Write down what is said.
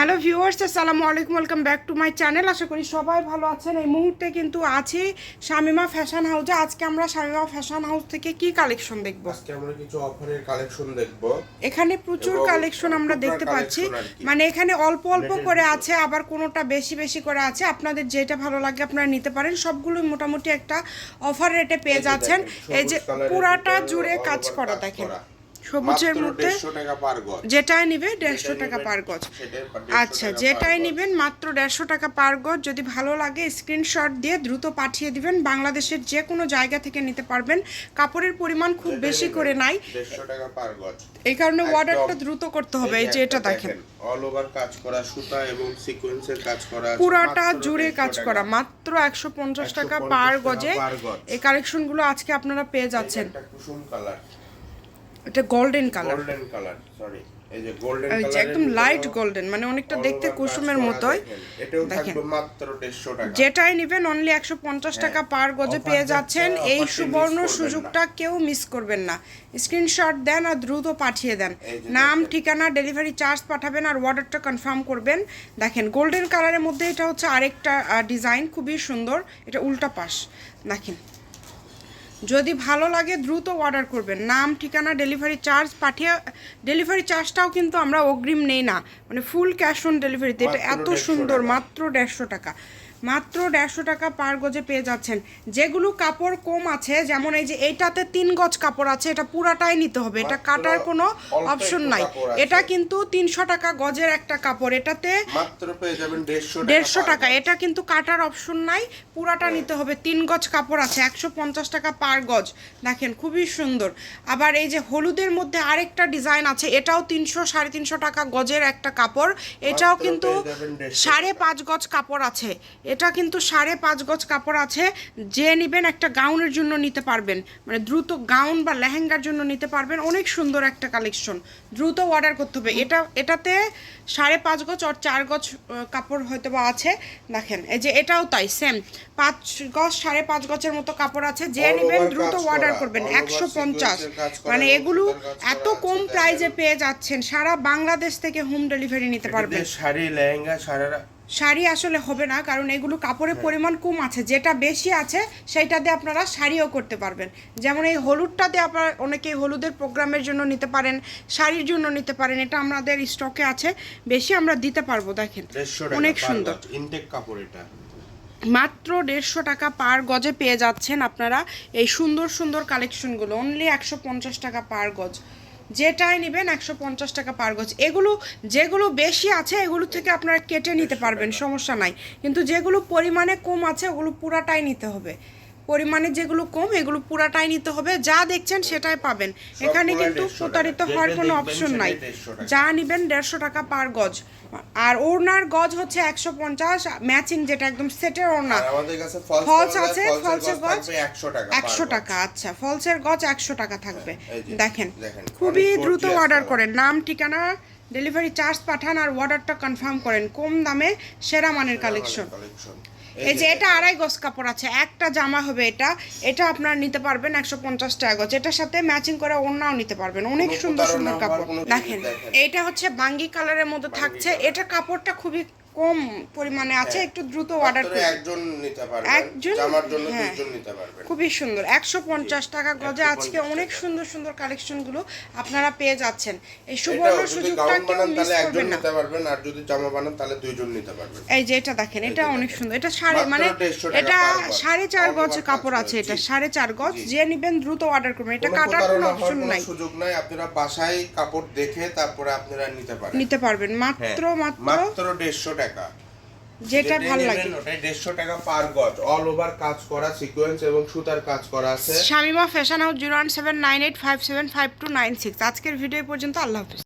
Hello viewers আসসালামু আলাইকুম welcome back to my channel. আশা করি সবাই ভালো আছেন। এই মুহূর্তে কিন্তু আছি শামিমা ফ্যাশন হাউসে আজকে আমরা শামিমা ফ্যাশন হাউস থেকে কি কালেকশন দেখব? আজকে আমরা কিছু অফারের কালেকশন দেখব। এখানে প্রচুর কালেকশন আমরা দেখতে পাচ্ছি। মানে এখানে অল্প অল্প করে আছে আবার কোনোটা বেশি বেশি করে আছে। আপনাদের যেটা ভালো লাগে আপনারা নিতে পারেন। সবগুলোই মোটামুটি একটা অফার রেটে পেয়ে যাচ্ছেন। এই যে পুরাটা জুড়ে কাজ করা দেখেন। সবুজের মধ্যে 150 টাকা পার গজ। যেটাই নিবে দেড়শো টাকা পার গজ। আচ্ছা যেটাই। নেবেন মাত্র দেড়শো টাকা পার গজ। যদি ভালো লাগে স্ক্রিনশট দিয়ে দ্রুত পাঠিয়ে দিবেন। বাংলাদেশের যে কোনো জায়গা থেকে নিতে পারবেন। কাপড়ের পরিমাণ খুব বেশি করে নাই। 150 টাকা পার গজ। এই কারণে অর্ডারটা দ্রুত করতে হবে এই যে এটা দেখেন। অল ওভার কাজ করা সুতা এবং সিকোয়েন্সের কাজ করা পুরাটা জুড়ে কাজ করা মাত্র একশো পঞ্চাশ টাকা পার গজ। এই কালেকশনগুলো আজকে আপনারা পেয়ে যাচ্ছেন। কুসুম কালার এটা golden colour golden colour sorry এই যে গোল্ডেন কালার একদম লাইট গোল্ডেন মানে অনেকটা দেখতে কুসুমের মতোই। এটাও। থাকবে মাত্র 150 টাকা। যেটাই নেবেন অনলি একশো পঞ্চাশ টাকা পার গজে হ্যাঁ, পেয়ে যাচ্ছেন। এই সুবর্ণ সুযোগটা কেউ মিস করবেন না। স্ক্রিনশট দেন আর দ্রুত পাঠিয়ে দেন। নাম ঠিকানা ডেলিভারি চার্জ পাঠাবেন আর অর্ডারটা কনফার্ম করবেন। দেখেন গোল্ডেন কালারের মধ্যে এটা হচ্ছে আরেকটা ডিজাইন খুবই সুন্দর। এটা উল্টা পাশ। দেখেন। যদি ভালো লাগে দ্রুত অর্ডার করবেন। নাম ঠিকানা ডেলিভারি চার্জ পাঠিয়ে ডেলিভারি চার্জটাও কিন্তু আমরা অগ্রিম নেই না। মানে ফুল ক্যাশ অন ডেলিভারিতে এটা এত সুন্দর মাত্র দেড়শো টাকা। মাত্র দেড়শো টাকা পার গজে পেয়ে যাচ্ছেন। যেগুলো কাপড় কম আছে যেমন এই যে এইটাতে তিন গজ কাপড় আছে এটা পুরাটাই নিতে হবে। এটা কাটার কোনো অপশন নাই। এটা কিন্তু তিনশো টাকা গজের একটা কাপড়। এটাতে মাত্র পেয়ে যাবেন 150 টাকা দেড়শো টাকা। এটা কিন্তু কাটার অপশন নাই। পুরাটা নিতে হবে। তিন গজ কাপড় আছে। একশো পঞ্চাশ টাকা পার গজ দেখেন খুবই সুন্দর। আবার এই যে হলুদের মধ্যে আরেকটা ডিজাইন আছে এটাও তিনশো সাড়ে তিনশো টাকা গজের একটা কাপড়। এটাও কিন্তু পেয়ে যাবেন 150 সাড়ে পাঁচ গজ কাপড় আছে। এটা কিন্তু সাড়ে পাঁচ গজ কাপড় আছে যে নেবেন একটা গাউনের জন্য নিতে পারবেন। মানে দ্রুত গাউন বা লেহেঙ্গার জন্য নিতে পারবেন। অনেক সুন্দর একটা কালেকশন। দ্রুত অর্ডার করতে হবে। এটা এটাতে সাড়ে পাঁচ গজ আর চার গজ কাপড় হয়তো বা আছে। দেখেন এই যে এটাও তাই সেম। পাঁচ গজ সাড়ে পাঁচ গজের মতো কাপড় আছে। যে নেবেন দ্রুত অর্ডার করবেন একশো পঞ্চাশ। মানে এগুলো এত কম প্রাইজে পেয়ে যাচ্ছেন সারা বাংলাদেশ থেকে হোম ডেলিভারি নিতে পারবেন। শাড়ি লেহেঙ্গা সারারা শাড়ি আসলে হবে না কারণ এগুলো কাপড়ের পরিমাণ কম আছে। যেটা বেশি আছে সেইটা দিয়ে আপনারা শাড়িও করতে পারবেন। যেমন এই হলুদটাতে আপনারা অনেকে হলুদের প্রোগ্রামের জন্য নিতে পারেন শাড়ির জন্য নিতে পারেন এটা আমাদের স্টকে আছে। বেশি আমরা দিতে পারব দেখেন। অনেক সুন্দর। ইনটেক কাপড় এটা। মাত্র দেড়শো টাকা পার গজে পেয়ে যাচ্ছেন আপনারা এই সুন্দর সুন্দর কালেকশনগুলো। অনলি একশো পঞ্চাশ টাকা পার গজ। যেটাই নেবেন একশো পঞ্চাশ টাকা পার গজ। এগুলো, যেগুলো বেশি আছে, এগুলো থেকে আপনারা কেটে নিতে পারবেন, সমস্যা নাই। কিন্তু যেগুলো পরিমাণে কম আছে, ওগুলো পুরাটাই নিতে হবে। পরিমাণে যেগুলো কম এগুলো পুরাটাই নিতে হবে। যা দেখছেন সেটাই পাবেন। এখানে কিন্তু 150 প্রতারিত হওয়ার কোনো অপশন নাই। যা নিবেন দেড়শো টাকা পার গজ। আর ওড়নার গজ হচ্ছে একশো পঞ্চাশ ম্যাচিং যেটা একদম সেটের ওড়না। কাছে ফলস আছে ফলসের গজ থাকবে 100 টাকা একশো টাকা আচ্ছা। ফলসের গজ একশো টাকা থাকবে। দেখেন দেখেন, খুবই দ্রুত অর্ডার করেন। নাম ঠিকানা ডেলিভারি চার্জ পাঠান আর অর্ডারটা কনফার্ম করেন। কম দামে সেরা মানের কালেকশন এই যে এটা আড়াই গজ কাপড় আছে একটা জামা হবে এটা এটা আপনারা নিতে পারবেন একশো পঞ্চাশ টাকা গজ এটার সাথে ম্যাচিং করে অন্যও নিতে পারবেন অনেক সুন্দর সুন্দর কাপড়। দেখেন এটা এইটা হচ্ছে বাঙ্গি কালারের মধ্যে থাকছে এটা কাপড়টা খুবই কম পরিমাণে আছে হ্যাঁ। একটু দ্রুত অর্ডার মাত্র করুন একজন নিতে পারবেন একজন? জামার জন্য হ্যাঁ। দুইজন নিতে পারবেন। খুবই সুন্দর। একশো পঞ্চাশ টাকা গজে আজকে অনেক সুন্দর সুন্দর সুন্দর কালেকশনগুলো আপনারা পেয়ে যাচ্ছেন। এই সুবর্ণ সুযোগটা কেউ মিস তাহলে একজন করবেন না। নিতে পারবেন আর যদি জামা বানান তাহলে দুইজন নিতে পারবেন। এই যে এটা দেখেন এটা অনেক সুন্দর। এটা সাড়ে মানে এটা সাড়ে চার গজ কাপড় আছে এটা সাড়ে চার গজ। যে নিবেন দ্রুত অর্ডার করবেন। এটা কাটার কোনো অপশন নাই। সুযোগ নাই। আপনারা বাসায় কাপড় দেখে তারপরে আপনারা নিতে পারবেন নিতে পারবেন। হ্যাঁ, মাত্র মাত্র মাত্র দেড়শো টাকা। যেটা ভালো লাগে। ওটা 150 টাকা পার গজ। অল ওভার কাজ করা সিকোয়েন্স এবং সুতার কাজ করা আছে। Shamima fashion house zero one seven nine eight five seven five two nine six আজকের ভিডিও পর্যন্ত আল্লাহ হাফিজ।